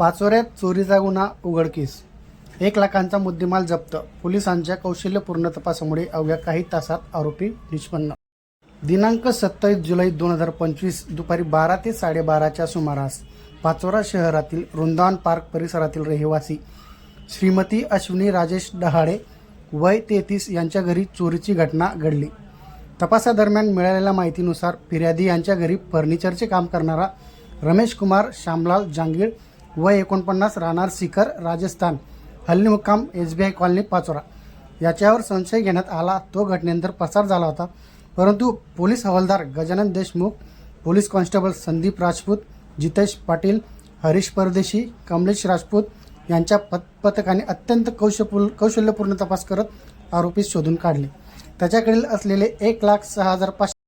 पाचोऱ्यात चोरीचा गुन्हा उघडकीस एक लाखांचा मुद्देमाल जप्त. पोलिसांच्या कौशल्यपूर्ण तपासामुळे अवघ्या काही तासात आरोपी निष्पन्न. दिनांक सत्तावीस जुलै दोन हजार पंचवीस दुपारी बारा ते साडेबाराच्या सुमारास पाचोरा शहरातील वृंदावन पार्क परिसरातील रहिवासी श्रीमती अश्विनी राजेश डहाळे वय तेहतीस यांच्या घरी चोरीची घटना घडली. तपासादरम्यान मिळालेल्या माहितीनुसार फिर्यादी यांच्या घरी फर्निचरचे काम करणारा रमेश कुमार श्यामलाल जांगीळ वय एकोणपन्नास राहणार सिकर राजस्थान. हल्ली मुक्काम S B I colony Pachora. याच्यावर संशय घेण्यात आला तो घटनेनंतर पसार झाला होता. परंतु पोलीस हवालदार गजानन देशमुख पोलीस कॉन्स्टेबल संदीप राजपूत जितेश पाटील हरीश परदेशी कमलेश राजपूत यांच्या पत पथकाने अत्यंत कौशपूल कौशल्यपूर्ण तपास करत आरोपी शोधून काढले. त्याच्याकडील असलेले एक लाख सहा हजार पाचशे